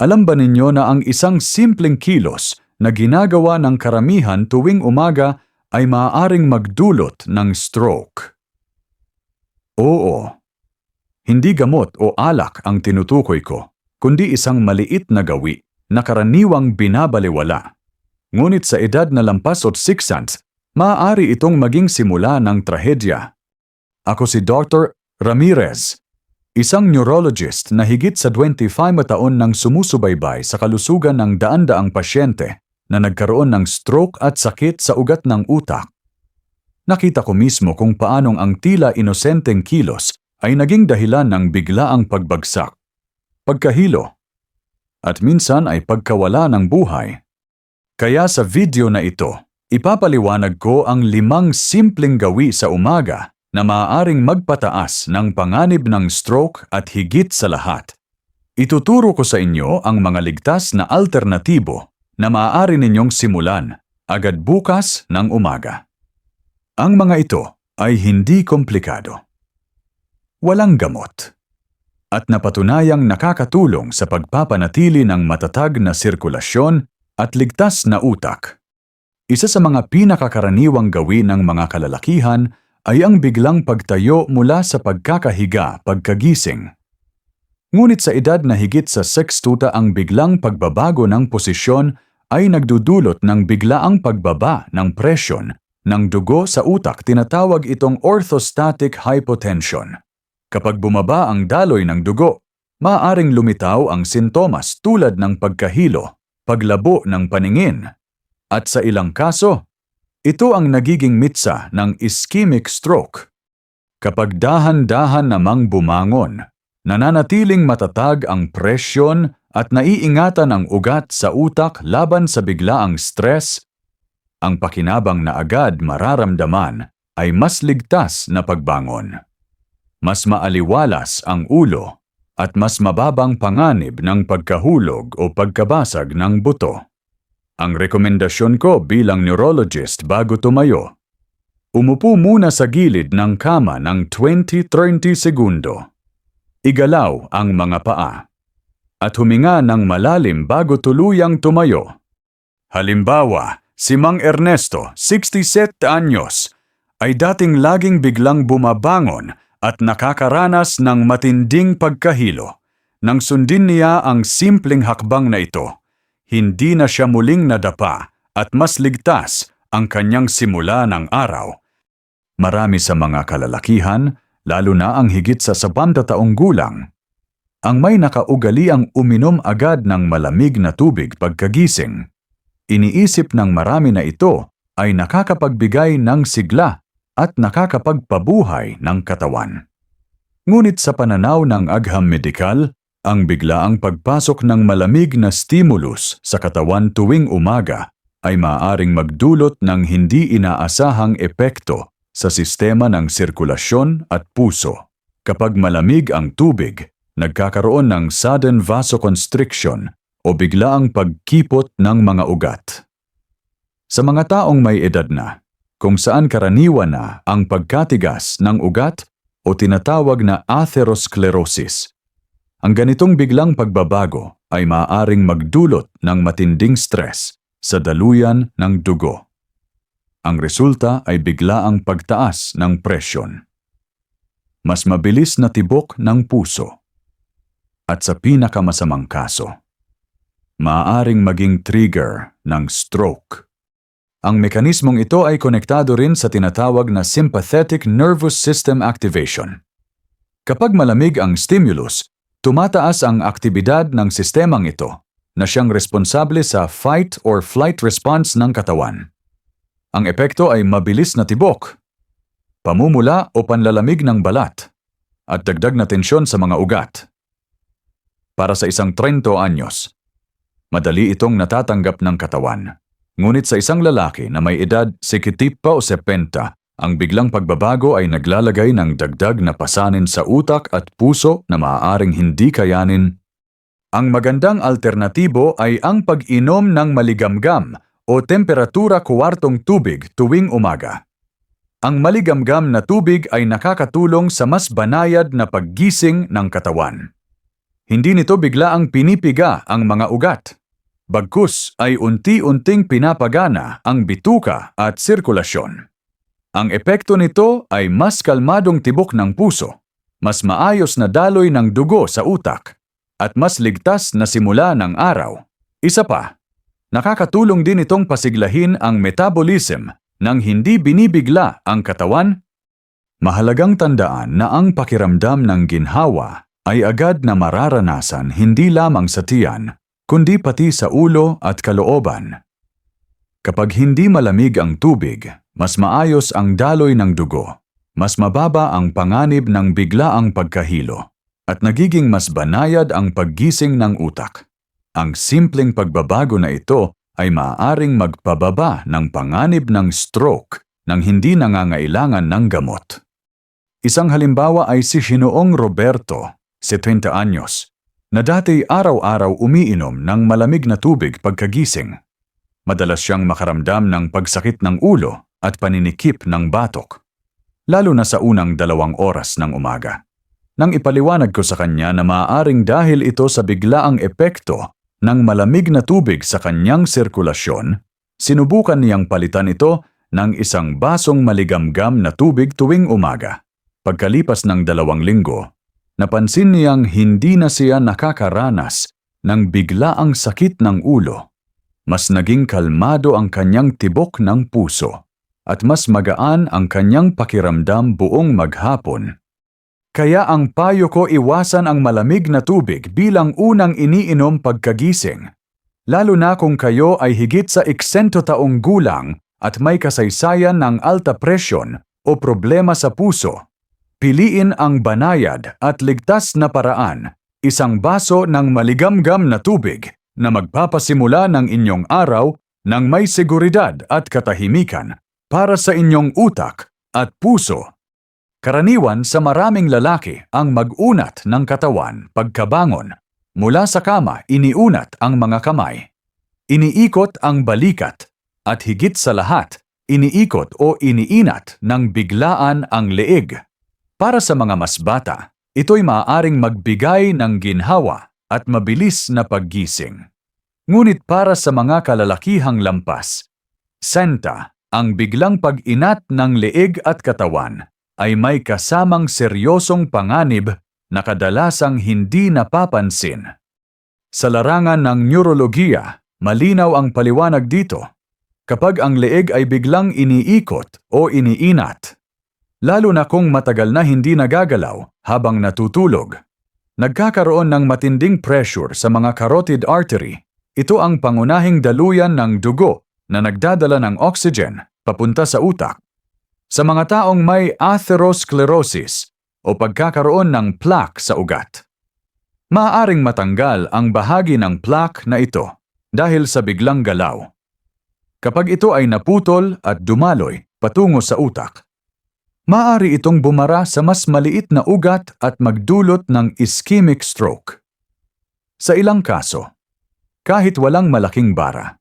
Alam ba ninyo na ang isang simpleng kilos na ginagawa ng karamihan tuwing umaga ay maaaring magdulot ng stroke? Oo. Hindi gamot o alak ang tinutukoy ko, kundi isang maliit na gawi na karaniwang binabaliwala. Ngunit sa edad na lampas o sixants, maaari itong maging simula ng trahedya. Ako si Dr. Ramirez, isang neurologist na higit sa 25 taon nang sumusubaybay sa kalusugan ng daan-daang pasyente na nagkaroon ng stroke at sakit sa ugat ng utak. Nakita ko mismo kung paanong ang tila inosenteng kilos ay naging dahilan ng biglaang pagbagsak, pagkahilo, at minsan ay pagkawala ng buhay. Kaya sa video na ito, ipapaliwanag ko ang limang simpleng gawi sa umaga na maaaring magpataas ng panganib ng stroke at higit sa lahat. Ituturo ko sa inyo ang mga ligtas na alternatibo na maaari ninyong simulan agad bukas ng umaga. Ang mga ito ay hindi komplikado. Walang gamot. At napatunayang nakakatulong sa pagpapanatili ng matatag na sirkulasyon at ligtas na utak. Isa sa mga pinakakaraniwang gawin ng mga kalalakihan ay ang biglang pagtayo mula sa pagkakahiga pagkagising. Ngunit sa edad na higit sa sekstuta ang biglang pagbabago ng posisyon ay nagdudulot ng biglaang pagbaba ng presyon ng dugo sa utak tinatawag itong orthostatic hypotension. Kapag bumaba ang daloy ng dugo, maaaring lumitaw ang sintomas tulad ng pagkahilo, paglabo ng paningin, at sa ilang kaso, ito ang nagiging mitsa ng ischemic stroke. Kapag dahan-dahan namang bumangon, nananatiling matatag ang presyon at naiingatan ang ugat sa utak laban sa biglaang stress, ang pakinabang na agad mararamdaman ay mas ligtas na pagbangon. Mas maaliwalas ang ulo at mas mababang panganib ng pagkahulog o pagkabasag ng buto. Ang rekomendasyon ko bilang neurologist bago tumayo, umupo muna sa gilid ng kama ng 20-30 segundo. Igalaw ang mga paa at huminga ng malalim bago tuluyang tumayo. Halimbawa, si Mang Ernesto, 67 anyos, ay dating laging biglang bumabangon at nakakaranas ng matinding pagkahilo. Nang sundin niya ang simpleng hakbang na ito, hindi na siya muling nadapa at mas ligtas ang kanyang simula ng araw. Marami sa mga kalalakihan, lalo na ang higit sa 70 taong gulang, ang may nakaugaliang uminom agad ng malamig na tubig pagkagising. Iniisip ng marami na ito ay nakakapagbigay ng sigla at nakakapagpabuhay ng katawan. Ngunit sa pananaw ng agham medikal, ang biglaang pagpasok ng malamig na stimulus sa katawan tuwing umaga ay maaaring magdulot ng hindi inaasahang epekto sa sistema ng sirkulasyon at puso. Kapag malamig ang tubig, nagkakaroon ng sudden vasoconstriction o biglaang pagkipot ng mga ugat. Sa mga taong may edad na, kung saan karaniwan na ang pagkatigas ng ugat o tinatawag na atherosclerosis. Ang ganitong biglang pagbabago ay maaaring magdulot ng matinding stress sa daluyan ng dugo. Ang resulta ay biglaang pagtaas ng presyon. Mas mabilis na tibok ng puso. At sa pinakamasamang kaso, maaaring maging trigger ng stroke. Ang mekanismong ito ay konektado rin sa tinatawag na sympathetic nervous system activation. Kapag malamig ang stimulus, tumataas ang aktibidad ng sistemang ito na siyang responsable sa fight or flight response ng katawan. Ang epekto ay mabilis na tibok, pamumula o panlalamig ng balat, at dagdag na tensyon sa mga ugat. Para sa isang 30 anyos, madali itong natatanggap ng katawan. Ngunit sa isang lalaki na may edad 60 pa o 70, ang biglang pagbabago ay naglalagay ng dagdag na pasanin sa utak at puso na maaaring hindi kayanin. Ang magandang alternatibo ay ang pag-inom ng maligamgam o temperatura kuwartong tubig tuwing umaga. Ang maligamgam na tubig ay nakakatulong sa mas banayad na paggising ng katawan. Hindi nito bigla ang pinipiga ang mga ugat. Bagkus ay unti-unting pinapagana ang bituka at sirkulasyon. Ang epekto nito ay mas kalmadong tibok ng puso, mas maayos na daloy ng dugo sa utak, at mas ligtas na simula ng araw. Isa pa, nakakatulong din itong pasiglahin ang metabolism nang hindi binibigla ang katawan. Mahalagang tandaan na ang pakiramdam ng ginhawa ay agad na mararanasan hindi lamang sa tiyan, kundi pati sa ulo at kalooban. Kapag hindi malamig ang tubig, mas maayos ang daloy ng dugo, mas mababa ang panganib ng biglaang pagkahilo, at nagiging mas banayad ang paggising ng utak. Ang simpleng pagbabago na ito ay maaaring magpababa ng panganib ng stroke nang hindi nangangailangan ng gamot. Isang halimbawa ay si Shinoong Roberto, 70 anyos, na dati araw-araw umiinom ng malamig na tubig pagkagising. Madalas siyang makaramdam ng pagsakit ng ulo at paninikip ng batok, lalo na sa unang dalawang oras ng umaga. Nang ipaliwanag ko sa kanya na maaaring dahil ito sa biglaang epekto ng malamig na tubig sa kanyang sirkulasyon, sinubukan niyang palitan ito ng isang basong maligamgam na tubig tuwing umaga. Pagkalipas ng dalawang linggo, napansin niyang hindi na siya nakakaranas ng biglaang sakit ng ulo. Mas naging kalmado ang kanyang tibok ng puso at mas magaan ang kanyang pakiramdam buong maghapon. Kaya ang payo ko iwasan ang malamig na tubig bilang unang iniinom pagkagising. Lalo na kung kayo ay higit sa eksento taong gulang at may kasaysayan ng alta presyon o problema sa puso. Piliin ang banayad at ligtas na paraan, isang baso ng maligamgam na tubig na magpapasimula ng inyong araw ng may seguridad at katahimikan para sa inyong utak at puso. Karaniwan sa maraming lalaki ang mag-unat ng katawan pagkabangon. Mula sa kama, iniunat ang mga kamay. Iniikot ang balikat at higit sa lahat, iniikot o iniinat ng biglaan ang leeg. Para sa mga mas bata, ito'y maaaring magbigay ng ginhawa at mabilis na paggising. Ngunit para sa mga kalalakihang lampas, senta, ang biglang pag-inat ng leeg at katawan ay may kasamang seryosong panganib na kadalasang hindi napapansin. Sa larangan ng neurologiya, malinaw ang paliwanag dito. Kapag ang leeg ay biglang iniikot o iniinat, lalo na kung matagal na hindi nagagalaw habang natutulog, nagkakaroon ng matinding pressure sa mga carotid artery. Ito ang pangunahing daluyan ng dugo na nagdadala ng oxygen papunta sa utak sa mga taong may atherosclerosis o pagkakaroon ng plaque sa ugat. Maaaring matanggal ang bahagi ng plaque na ito dahil sa biglang galaw. Kapag ito ay naputol at dumaloy patungo sa utak, maaari itong bumara sa mas maliit na ugat at magdulot ng ischemic stroke. Sa ilang kaso, kahit walang malaking bara,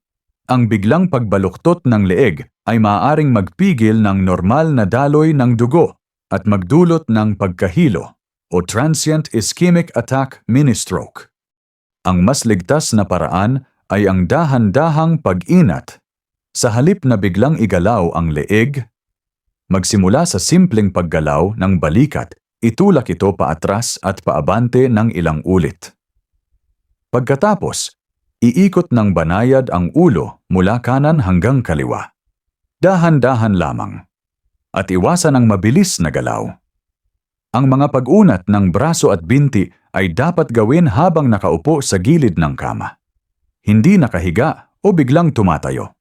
ang biglang pagbaluktot ng leeg ay maaaring magpigil ng normal na daloy ng dugo at magdulot ng pagkahilo o transient ischemic attack mini-stroke. Ang mas ligtas na paraan ay ang dahan-dahang pag-inat. Sa halip na biglang igalaw ang leeg, magsimula sa simpleng paggalaw ng balikat, itulak ito paatras at paabante ng ilang ulit. Pagkatapos, iikot ng banayad ang ulo mula kanan hanggang kaliwa dahan-dahan lamang, at iwasan ang mabilis na galaw. Ang mga pag-unat ng braso at binti ay dapat gawin habang nakaupo sa gilid ng kama. Hindi nakahiga o biglang tumatayo.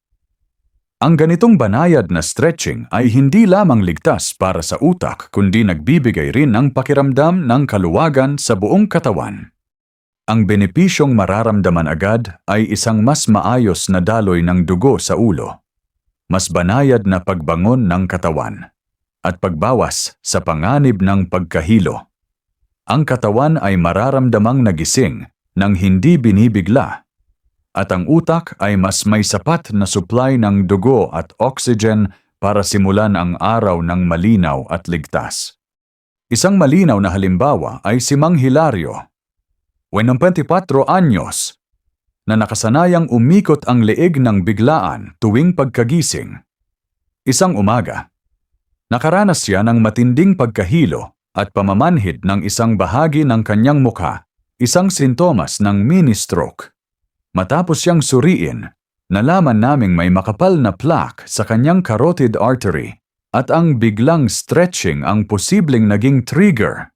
Ang ganitong banayad na stretching ay hindi lamang ligtas para sa utak kundi nagbibigay rin ng pakiramdam ng kaluwagan sa buong katawan. Ang benepisyong mararamdaman agad ay isang mas maayos na daloy ng dugo sa ulo mas banayad na pagbangon ng katawan at pagbawas sa panganib ng pagkahilo. Ang katawan ay mararamdamang nagising nang hindi binibigla at ang utak ay mas may sapat na supply ng dugo at oxygen para simulan ang araw ng malinaw at ligtas. Isang malinaw na halimbawa ay si Mang Hilario. 24 anyos, na nakasanayang umikot ang leeg ng biglaan tuwing pagkagising. Isang umaga, nakaranas siya ng matinding pagkahilo at pamamanhid ng isang bahagi ng kanyang mukha, isang sintomas ng mini-stroke. Matapos siyang suriin, nalaman naming may makapal na plaque sa kanyang carotid artery at ang biglang stretching ang posibleng naging trigger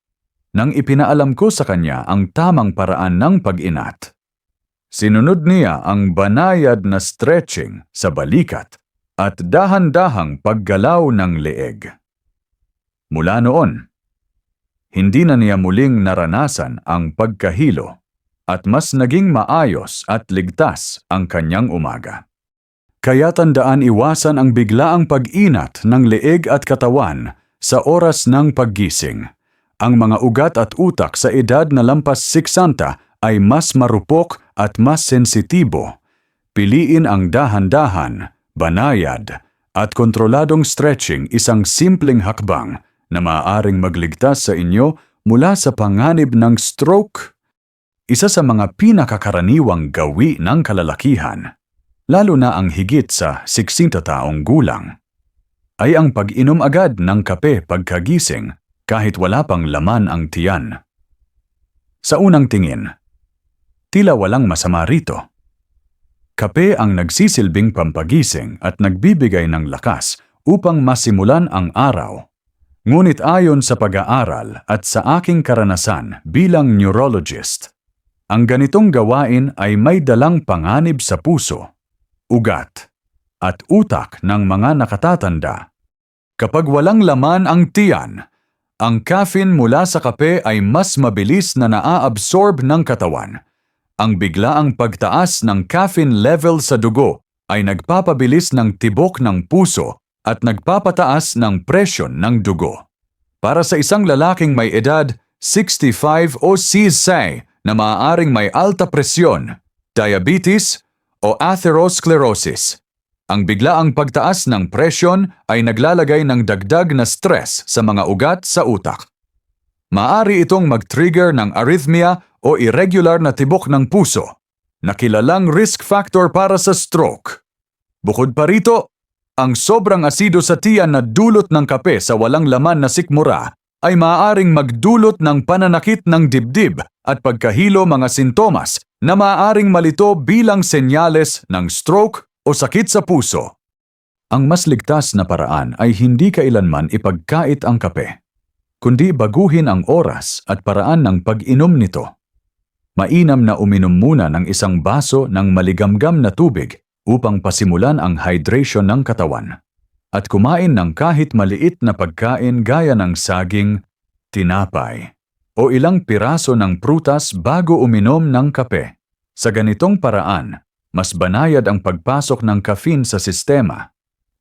nang ipinaalam ko sa kanya ang tamang paraan ng pag-inat. Sinunod niya ang banayad na stretching sa balikat at dahan-dahang paggalaw ng leeg. Mula noon, hindi na niya muling naranasan ang pagkahilo at mas naging maayos at ligtas ang kanyang umaga. Kaya tandaan iwasan ang biglaang pag-inat ng leeg at katawan sa oras ng paggising. Ang mga ugat at utak sa edad na lampas 60 ay mas marupok at mas sensitibo. Piliin ang dahan-dahan, banayad, at kontroladong stretching isang simpleng hakbang na maaaring magligtas sa inyo mula sa panganib ng stroke. Isa sa mga pinakakaraniwang gawi ng kalalakihan, lalo na ang higit sa 60 taong gulang, ay ang pag-inom agad ng kape pagkagising kahit wala pang laman ang tiyan. Sa unang tingin, tila walang masama rito. Kape ang nagsisilbing pampagising at nagbibigay ng lakas upang masimulan ang araw. Ngunit ayon sa pag-aaral at sa aking karanasan bilang neurologist, ang ganitong gawain ay may dalang panganib sa puso, ugat, at utak ng mga nakatatanda. Kapag walang laman ang tiyan, ang caffeine mula sa kape ay mas mabilis na naa-absorb ng katawan. Ang biglaang pagtaas ng caffeine level sa dugo ay nagpapabilis ng tibok ng puso at nagpapataas ng presyon ng dugo. Para sa isang lalaking may edad 65 o CSA na maaaring may alta presyon, diabetes o atherosclerosis, ang biglaang pagtaas ng presyon ay naglalagay ng dagdag na stress sa mga ugat sa utak. Maari itong mag-trigger ng arrhythmia o irregular na tibok ng puso, na kilalang risk factor para sa stroke. Bukod pa rito, ang sobrang asido sa tiyan na dulot ng kape sa walang laman na sikmura ay maaaring magdulot ng pananakit ng dibdib at pagkahilo mga sintomas na maaaring malito bilang senyales ng stroke o sakit sa puso. Ang mas ligtas na paraan ay hindi kailanman ipagkait ang kape, kundi baguhin ang oras at paraan ng pag-inom nito. Mainam na uminom muna ng isang baso ng maligamgam na tubig upang pasimulan ang hydration ng katawan at kumain ng kahit maliit na pagkain gaya ng saging, tinapay, o ilang piraso ng prutas bago uminom ng kape. Sa ganitong paraan, mas banayad ang pagpasok ng caffeine sa sistema,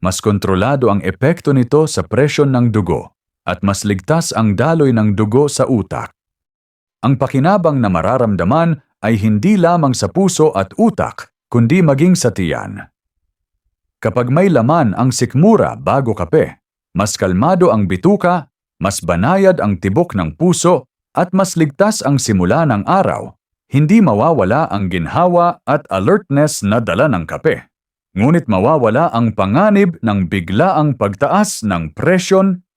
mas kontrolado ang epekto nito sa presyon ng dugo, at mas ligtas ang daloy ng dugo sa utak. Ang pakinabang na mararamdaman ay hindi lamang sa puso at utak, kundi maging sa tiyan. Kapag may laman ang sikmura bago kape, mas kalmado ang bituka, mas banayad ang tibok ng puso, at mas ligtas ang simula ng araw, hindi mawawala ang ginhawa at alertness na dala ng kape. Ngunit mawawala ang panganib ng biglaang pagtaas ng presyon.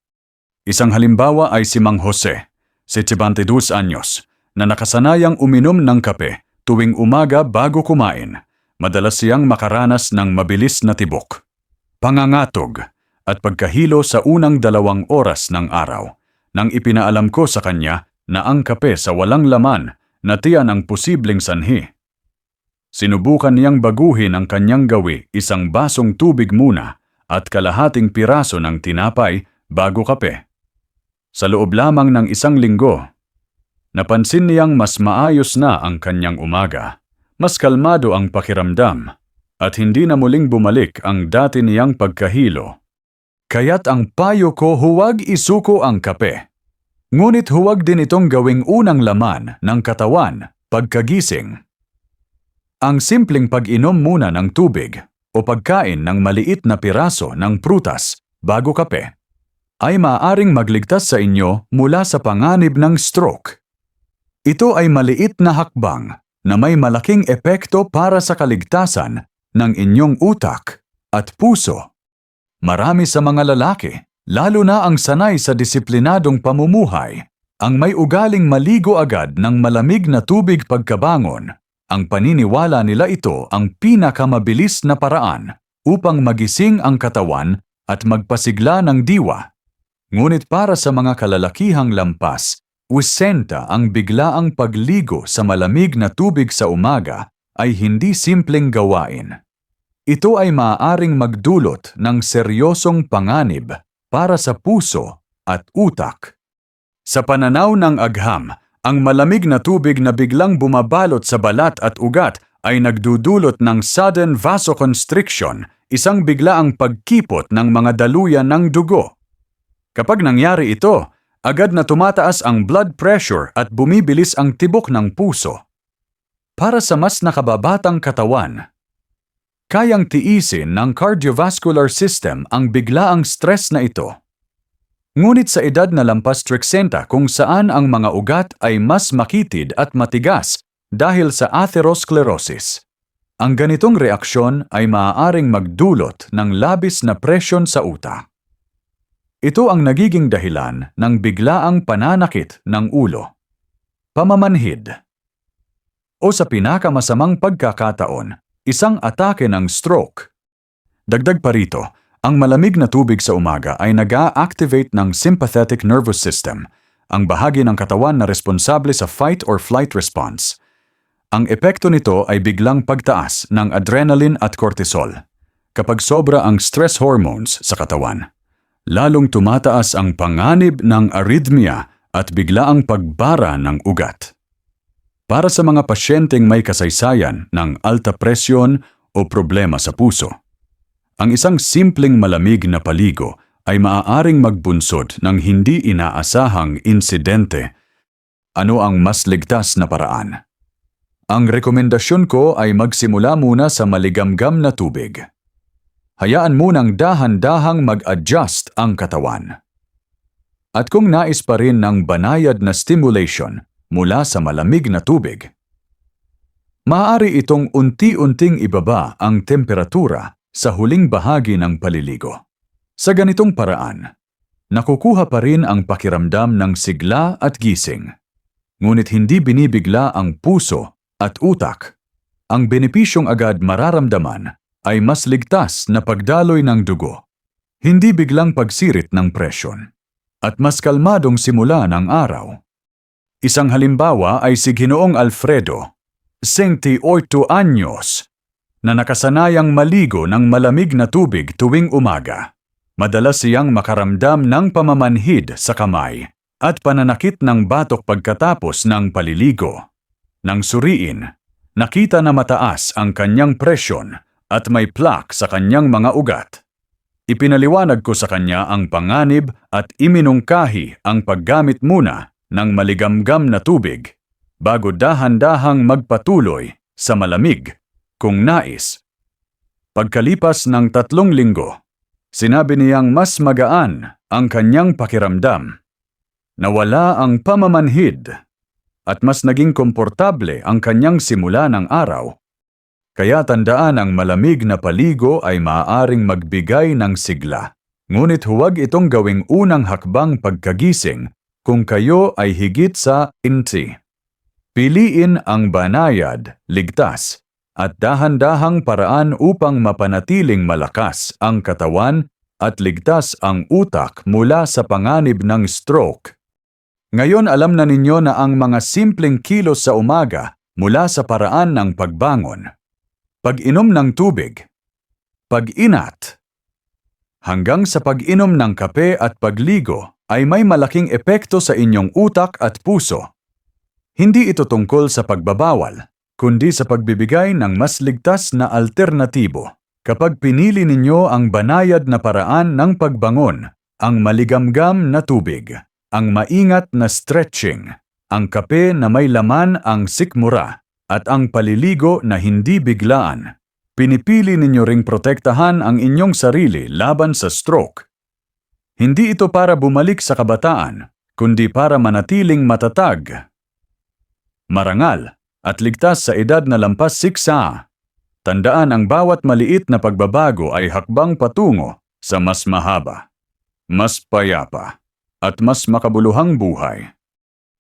Isang halimbawa ay si Mang Jose, 72 anyos, na nakasanayang uminom ng kape tuwing umaga bago kumain madalas siyang makaranas ng mabilis na tibok, pangangatog, at pagkahilo sa unang dalawang oras ng araw nang ipinaalam ko sa kanya na ang kape sa walang laman na tiyan ang posibleng sanhi. Sinubukan niyang baguhin ang kanyang gawi isang basong tubig muna at kalahating piraso ng tinapay bago kape. Sa loob lamang ng isang linggo, napansin niyang mas maayos na ang kanyang umaga mas kalmado ang pakiramdam at hindi na muling bumalik ang dati niyang pagkahilo. Kaya't ang payo ko huwag isuko ang kape. Ngunit huwag din itong gawing unang laman ng katawan pagkagising. Ang simpleng pag-inom muna ng tubig o pagkain ng maliit na piraso ng prutas bago kape ay maaaring magligtas sa inyo mula sa panganib ng stroke. Ito ay maliit na hakbang na may malaking epekto para sa kaligtasan ng inyong utak at puso. Marami sa mga lalaki, lalo na ang sanay sa disiplinadong pamumuhay, ang may ugaling maligo agad ng malamig na tubig pagkabangon. Ang paniniwala nila ito ang pinakamabilis na paraan upang magising ang katawan at magpasigla ng diwa. Ngunit para sa mga kalalakihang lampas, usenta ang biglaang pagligo sa malamig na tubig sa umaga ay hindi simpleng gawain. Ito ay maaaring magdulot ng seryosong panganib para sa puso at utak. Sa pananaw ng agham, ang malamig na tubig na biglang bumabalot sa balat at ugat ay nagdudulot ng sudden vasoconstriction, isang biglaang pagkipot ng mga daluyan ng dugo. Kapag nangyari ito, agad na tumataas ang blood pressure at bumibilis ang tibok ng puso. Para sa mas nakababatang katawan, kayang tiisin ng cardiovascular system ang biglaang stress na ito. Ngunit sa edad na lampas 60 kung saan ang mga ugat ay mas makitid at matigas dahil sa atherosclerosis, ang ganitong reaksyon ay maaaring magdulot ng labis na presyon sa utak. Ito ang nagiging dahilan ng biglaang pananakit ng ulo. Pamamanhid O sa pinakamasamang pagkakataon, isang atake ng stroke. Dagdag pa rito, ang malamig na tubig sa umaga ay nag activate ng sympathetic nervous system, ang bahagi ng katawan na responsable sa fight or flight response. Ang epekto nito ay biglang pagtaas ng adrenaline at cortisol. Kapag sobra ang stress hormones sa katawan, lalong tumataas ang panganib ng arrhythmia at biglaang pagbara ng ugat. Para sa mga pasyenteng may kasaysayan ng alta presyon o problema sa puso, ang isang simpleng malamig na paligo ay maaaring magbunsod ng hindi inaasahang insidente. Ano ang mas ligtas na paraan? Ang rekomendasyon ko ay magsimula muna sa maligamgam na tubig. Hayaan munang dahan-dahang mag-adjust ang katawan. At kung nais pa rin ng banayad na stimulation mula sa malamig na tubig, maaari itong unti-unting ibaba ang temperatura sa huling bahagi ng paliligo. Sa ganitong paraan, nakukuha pa rin ang pakiramdam ng sigla at gising. Ngunit hindi binibigla ang puso at utak. Ang benepisyong agad mararamdaman ay mas ligtas na pagdaloy ng dugo, hindi biglang pagsirit ng presyon, at mas kalmadong simula ng araw. Isang halimbawa ay si Ginoong Alfredo, 68 anyos, na nakasanayang maligo ng malamig na tubig tuwing umaga. Madalas siyang makaramdam ng pamamanhid sa kamay at pananakit ng batok pagkatapos ng paliligo. Nang suriin, nakita na mataas ang kanyang presyon at may plaque sa kanyang mga ugat. Ipinaliwanag ko sa kanya ang panganib at iminungkahi ang paggamit muna ng maligamgam na tubig bago dahan-dahang magpatuloy sa malamig kung nais. Pagkalipas ng tatlong linggo, sinabi niyang mas magaan ang kanyang pakiramdam. Nawala ang pamamanhid at mas naging komportable ang kanyang simula ng araw. Kaya tandaan ang malamig na paligo ay maaaring magbigay ng sigla. Ngunit huwag itong gawing unang hakbang pagkagising kung kayo ay higit sa inti. Piliin ang banayad, ligtas, at dahan-dahang paraan upang mapanatiling malakas ang katawan at ligtas ang utak mula sa panganib ng stroke. Ngayon alam na ninyo na ang mga simpleng kilos sa umaga mula sa paraan ng pagbangon. Pag-inom ng tubig. Pag-inat. Hanggang sa pag-inom ng kape at pagligo ay may malaking epekto sa inyong utak at puso. Hindi ito tungkol sa pagbabawal, kundi sa pagbibigay ng mas ligtas na alternatibo. Kapag pinili ninyo ang banayad na paraan ng pagbangon, ang maligamgam na tubig, ang maingat na stretching, ang kape na may laman ang sikmura, at ang paliligo na hindi biglaan, pinipili ninyo ring protektahan ang inyong sarili laban sa stroke. Hindi ito para bumalik sa kabataan, kundi para manatiling matatag marangal, at ligtas sa edad na lampas siksa. Tandaan ang bawat maliit na pagbabago ay hakbang patungo sa mas mahaba, mas payapa, at mas makabuluhang buhay.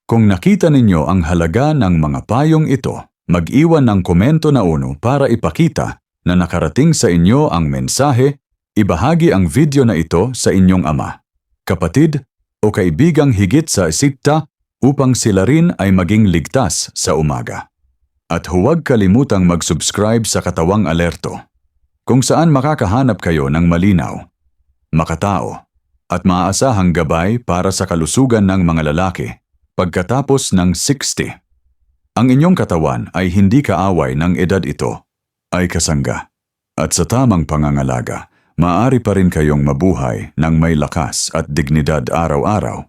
Kung nakita ninyo ang halaga ng mga payong ito, mag-iwan ng komento na uno para ipakita na nakarating sa inyo ang mensahe, ibahagi ang video na ito sa inyong ama, kapatid o kaibigang higit sa isikta upang sila rin ay maging ligtas sa umaga. At huwag kalimutang mag-subscribe sa Katawang Alerto, kung saan makakahanap kayo ng malinaw, makatao, at maaasahang gabay para sa kalusugan ng mga lalaki pagkatapos ng 60. Ang inyong katawan ay hindi kaaway ng edad ito, ay kasangga. At sa tamang pangangalaga, maaari pa rin kayong mabuhay ng may lakas at dignidad araw-araw